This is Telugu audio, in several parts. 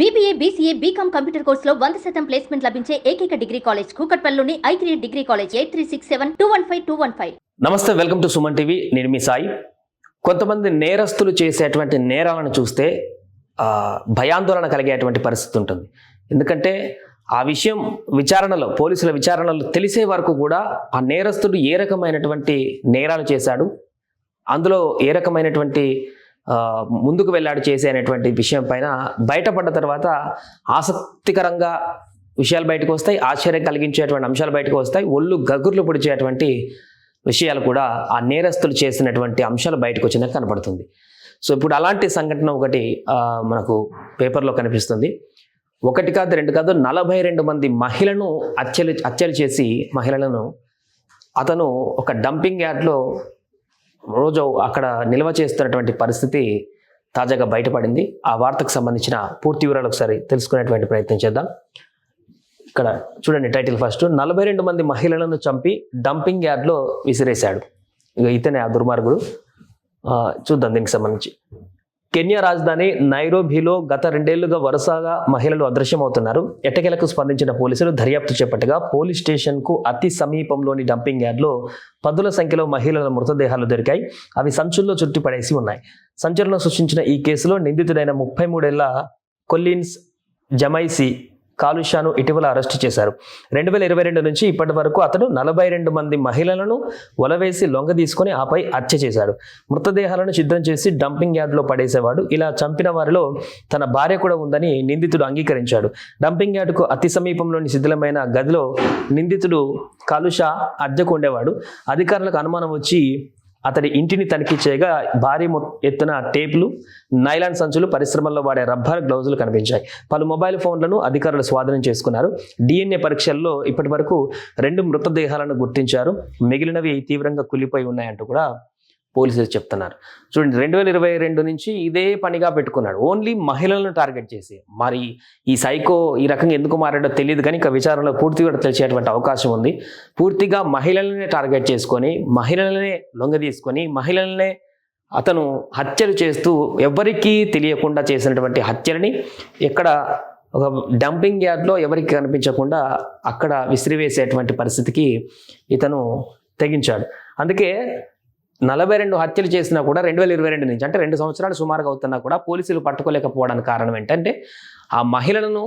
బీబీఏ బీసీఏ బీకామ్ కంప్యూటర్ కోర్సులో వంద శాతం ప్లేస్మెంట్ లభించే ఏకైక degree college కూకట్పల్లిలోని I three degree college eight three six seven two one five two one five నమస్తే వెల్కమ్ టు సుమన్ టీవీ. నేను మీ సాయి. కొంతమంది నేరస్తులు చేసేటువంటి నేరాలను చూస్తే భయాందోళన కలిగేటువంటి పరిస్థితి ఉంటుంది. ఎందుకంటే ఆ విషయం విచారణలో పోలీసుల విచారణలో తెలిసే వరకు కూడా ఆ నేరస్తుడు ఏ రకమైనటువంటి నేరాలు చేశాడు అందులో ఏ రకమైనటువంటి ముందుకు వెళ్ళాడు చేసే అనేటువంటి విషయం పైన బయటపడ్డ తర్వాత ఆసక్తికరంగా విషయాలు బయటకు వస్తాయి ఆశ్చర్యం కలిగించేటువంటి అంశాలు బయటకు వస్తాయి ఒళ్ళు గగుర్లు పొడిచేటువంటి విషయాలు కూడా ఆ నేరస్తులు చేసినటువంటి అంశాలు బయటకు వచ్చినట్టు కనబడుతుంది సో ఇప్పుడు అలాంటి సంఘటన ఒకటి మనకు పేపర్లో కనిపిస్తుంది. ఒకటి కాదు రెండు కాదు నలభై రెండు మంది మహిళను హత్యలు హత్యలు చేసి మహిళలను అతను ఒక డంపింగ్ యార్డ్లో రోజు అక్కడ నిల్వ చేస్తున్నటువంటి పరిస్థితి తాజాగా బయటపడింది. ఆ వార్తకు సంబంధించిన పూర్తి వివరాలు ఒకసారి తెలుసుకునేటువంటి ప్రయత్నం చేద్దాం. ఇక్కడ చూడండి టైటిల్ ఫస్ట్. నలభై రెండు మంది మహిళలను చంపి డంపింగ్ యార్డ్లో విసిరేశాడు. ఇక ఇతనే ఆ దుర్మార్గుడు. చూద్దాం దీనికి సంబంధించి. కెన్యా రాజధాని నైరోబీలో గత రెండేళ్ళుగా వరుసగా మహిళలు అదృశ్యమవుతున్నారు. ఎటకెలకు స్పందించిన పోలీసులు దర్యాప్తు చేపట్టగా పోలీస్ స్టేషన్కు అతి సమీపంలోని డంపింగ్ యార్డ్లో పదుల సంఖ్యలో మహిళల మృతదేహాలు దొరికాయి. అవి సంచుల్లో చుట్టిపడేసి ఉన్నాయి. సంచలనం సృష్టించిన ఈ కేసులో నిందితుడైన ముప్పై మూడేళ్ళ కొల్లిన్స్ జమైసి కాలుష్యాను ఇటీవల అరెస్టు చేశారు. రెండు వేల ఇరవై రెండు నుంచి ఇప్పటి వరకు అతడు నలభై రెండు మంది మహిళలను వలవేసి లొంగ తీసుకుని ఆపై హత్య చేశాడు. మృతదేహాలను చిత్రం చేసి డంపింగ్ యార్డ్లో పడేసేవాడు. ఇలా చంపిన వారిలో తన భార్య కూడా ఉందని నిందితుడు అంగీకరించాడు. డంపింగ్ యార్డుకు అతి సమీపంలోని శిథిలమైన గదిలో నిందితుడు కాలుష అద్దెకు ఉండేవాడు. అధికారులకు అనుమానం వచ్చి అతడి ఇంటిని తనిఖీ చేయగా భారీ ఎత్తున టేపులు నైలాన్ సంచులు పరిశ్రమల్లో వాడే రబ్బర్ గ్లౌజులు కనిపించాయి. పలు మొబైల్ ఫోన్లను అధికారులు స్వాధీనం చేసుకున్నారు. డిఎన్ఏ పరీక్షల్లో ఇప్పటి వరకు రెండు మృతదేహాలను గుర్తించారు. మిగిలినవి తీవ్రంగా కులిపోయి ఉన్నాయంటూ కూడా పోలీసులు చెప్తున్నారు. చూడండి రెండు వేల ఇరవై రెండు నుంచి ఇదే పనిగా పెట్టుకున్నాడు. ఓన్లీ మహిళలను టార్గెట్ చేసి. మరి ఈ సైకో ఈ రకంగా ఎందుకు మారాడో తెలియదు కానీ ఇంకా విచారణలో పూర్తిగా తెలిసేటువంటి అవకాశం ఉంది. పూర్తిగా మహిళలనే టార్గెట్ చేసుకొని మహిళలనే లొంగ తీసుకొని మహిళలనే అతను హత్యలు చేస్తూ ఎవరికీ తెలియకుండా చేసినటువంటి హత్యలని ఎక్కడ ఒక డంపింగ్ యార్డ్లో ఎవరికి కనిపించకుండా అక్కడ విసిరివేసేటువంటి పరిస్థితికి ఇతను తెగించాడు. అందుకే నలభై రెండు హత్యలు చేసినా కూడా రెండు వేల ఇరవై రెండు నుంచి అంటే రెండు సంవత్సరాలు సుమారుగా అవుతున్నా కూడా పోలీసులు పట్టుకోలేకపోవడానికి కారణం ఏంటంటే ఆ మహిళలను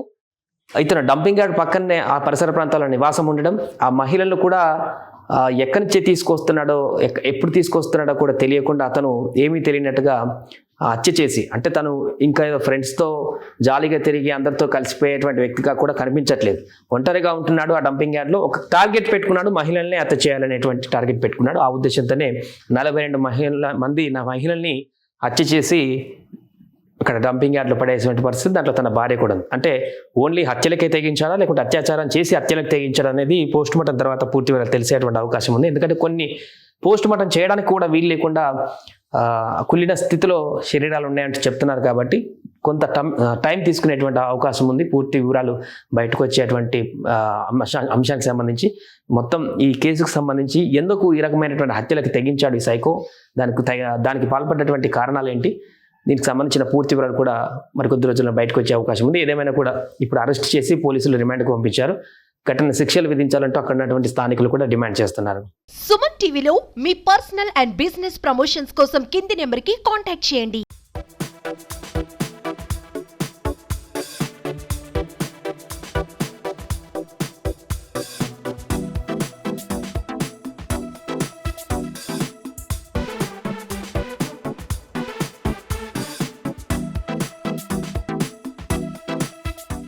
ఇతను డంపింగ్ యార్డ్ పక్కనే ఆ పరిసర ప్రాంతాల్లో నివాసం ఉండడం ఆ మహిళలు కూడా ఎక్కడి నుంచి తీసుకొస్తున్నాడో ఎక్క- ఎప్పుడు తీసుకొస్తున్నాడో కూడా తెలియకుండా అతను ఏమీ తెలియనట్టుగా హత్య చేసి అంటే తను ఇంకా ఏదో ఫ్రెండ్స్తో జాలీగా తిరిగి అందరితో కలిసిపోయేటువంటి వ్యక్తిగా కూడా కనిపించట్లేదు. ఒంటరిగా ఉంటున్నాడు ఆ డంపింగ్ యార్డ్లో ఒక టార్గెట్ పెట్టుకున్నాడు మహిళల్ని హత్య చేయాలనేటువంటి టార్గెట్ పెట్టుకున్నాడు. ఆ ఉద్దేశంతోనే నలభై రెండు మహిళల మంది నా మహిళల్ని హత్య చేసి అక్కడ డంపింగ్ యార్డ్లో పడేసినటువంటి పరిస్థితి దాంట్లో తన భార్య కూడా ఉంది. అంటే ఓన్లీ హత్యలకే తెగించాలా లేకుంటే అత్యాచారం చేసి హత్యలకు తెగించడం అనేది పోస్ట్ మార్టం తర్వాత పూర్తి తెలిసేటువంటి అవకాశం ఉంది. ఎందుకంటే కొన్ని పోస్ట్ మార్టం చేయడానికి కూడా వీలు లేకుండా కుళ్ళిన స్థితిలో శరీరాలు ఉన్నాయంటే చెప్తున్నారు కాబట్టి కొంత టైం టైం తీసుకునేటువంటి అవకాశం ఉంది. పూర్తి వివరాలు బయటకు వచ్చేటువంటి అంశానికి సంబంధించి. మొత్తం ఈ కేసుకు సంబంధించి ఎందుకు ఈ రకమైనటువంటి హత్యలకు తెగించాడు ఈ సైకో? దానికి తగ- దానికి పాల్పడినటువంటి కారణాలు ఏంటి? దీనికి సంబంధించిన పూర్తి వివరాలు కూడా మరి కొద్ది రోజుల్లో బయటకు వచ్చే అవకాశం ఉంది. ఏదేమైనా కూడా ఇప్పుడు అరెస్ట్ చేసి పోలీసులు రిమాండ్కు పంపించారు. కఠిన శిక్షలు విధించాలంటూ అక్కడ ఉన్నటువంటి స్థానికులు కూడా డిమాండ్ చేస్తున్నారు. సుమన్ టీవీలో మీ పర్సనల్ అండ్ బిజినెస్ ప్రమోషన్స్ కోసం కింది నెంబర్కి కాంటాక్ట్ చేయండి.